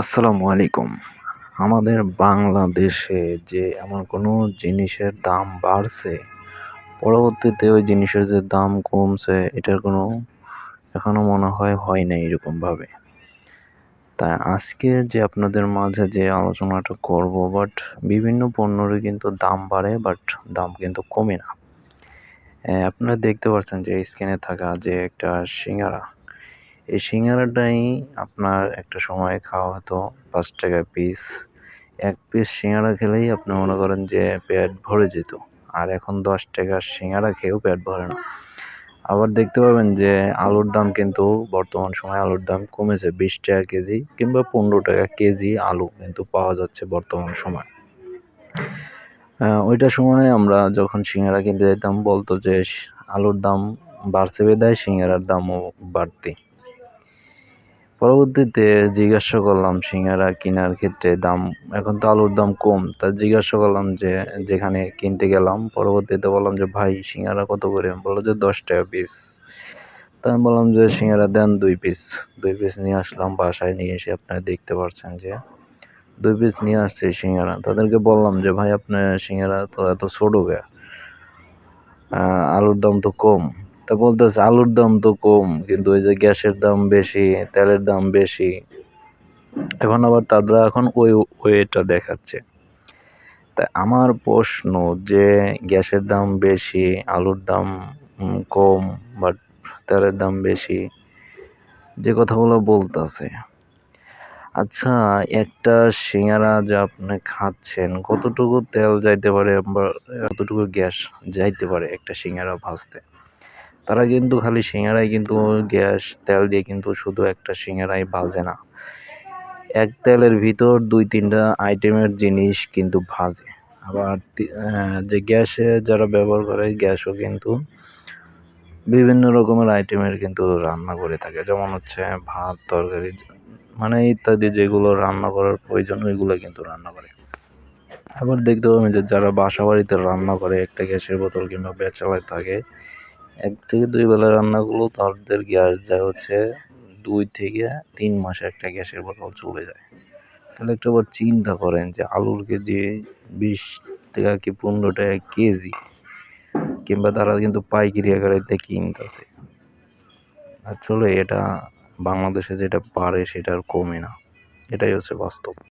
আসসালামু আলাইকুম। আমাদের বাংলাদেশে যে এমন কোনো জিনিসের দাম বাড়ছে, পরবর্তীতে ওই জিনিসের যে দাম কমছে, এটার কোনো এখনও মনে হয় হয় না এরকমভাবে। তাই আজকে যে আপনাদের মাঝে যে আলোচনাটা করব বাট বিভিন্ন পণ্যরই কিন্তু দাম বাড়ে বাট দাম কিন্তু কমে না। আপনারা দেখতে পাচ্ছেন যে স্ক্রিনে থাকা যে একটা সিঙ্গারা এই সিঙ্গারাটাই আপনার একটা সময় খাওয়া হতো, পাঁচ টাকা পিস এক পিস সিঙ্গারা খেলেই আপনি মনে করেন যে পেট ভরে যেত। আর এখন দশ টাকার সিঙ্গারা খেয়েও পেট ভরে না। আবার দেখতে পাবেন যে আলুর দাম কিন্তু বর্তমান সময়ে আলুর দাম কমেছে বিশ টাকা কেজি কিংবা পনেরো টাকা কেজি আলু কিন্তু পাওয়া যাচ্ছে বর্তমান সময়। ওইটা সময় আমরা যখন সিঙ্গারা কিনতে যেতাম বলতো যে আলুর দাম বাড়ছে বেদায় সিঙ্গারার দামও বাড়তি। পরবর্তীতে জিজ্ঞাসা করলাম সিঙ্গারা কেনার ক্ষেত্রে দাম, এখন তো আলুর দাম কম, তা জিজ্ঞাসা করলাম যে, যেখানে কিনতে গেলাম, পরবর্তীতে বললাম যে, ভাই, সিঙ্গারা কত করে? বলল যে, দশ টাকা পিস তা আমি বললাম যে, সিঙ্গারা দেন দুই পিস দুই পিস নিয়ে আসলাম, বাসায় নিয়ে এসে আপনারা দেখতে পাচ্ছেন যে, দুই পিস নিয়ে আসছে সিঙ্গারা। তাদেরকে বললাম যে, ভাই, আপনার সিঙ্গারা তো এত ছোটো আলুর দাম তো কম। তা বলতেছে, আলুর দাম তো কম, কিন্তু ওই যে গ্যাসের দাম বেশি, তেলের দাম বেশি। এখন আবার তারা এখন ওই ওয়েটা দেখাচ্ছে। তা আমার প্রশ্ন যে গ্যাসের দাম বেশি, আলুর দাম কম বাট তেলের দাম বেশি, যে কথাগুলো বলতেছে। আচ্ছা একটা সিঙ্গারা যে আপনি খাচ্ছেন, কতটুকু তেল যাইতে পারে বা কতটুকু গ্যাস যাইতে পারে একটা সিঙ্গারা ভাজতে? তারা কিন্তু খালি সিঙ্গারাই কিন্তু গ্যাস, তেল দিয়ে কিন্তু শুধু একটা সিঙ্গারাই ভাজে না। এক তেলের ভিতর দুই তিনটা আইটেমের জিনিস কিন্তু ভাজে। আবার যে গ্যাসে যারা ব্যবহার করে, গ্যাসও কিন্তু বিভিন্ন রকমের আইটেমের কিন্তু রান্না করে থাকে। যেমন হচ্ছে ভাত, তরকারি মানে ইত্যাদি যেগুলো রান্না করার প্রয়োজন, ওইগুলো কিন্তু রান্না করে। আবার দেখতে পাবেন যে যারা বাসা বাড়িতে রান্না করে, একটা গ্যাসের বোতল কিংবা বেচালায় থাকে এক থেকে দুই বেলা রান্নাগুলো তাদের গ্যাস যায় হচ্ছে দুই থেকে তিন মাসে একটা গ্যাসের বোতল চলে যায়। তাহলে একটু আবার চিন্তা করেন যে আলুর কেজি বিশ টাকা কি পনেরো টাকা কেজি কিংবা তারা কিন্তু পাইকারি আকারে কিনতেছে। আসলে এটা বাংলাদেশে যেটা পারে সেটা আর কমে না। এটাই হচ্ছে বাস্তব।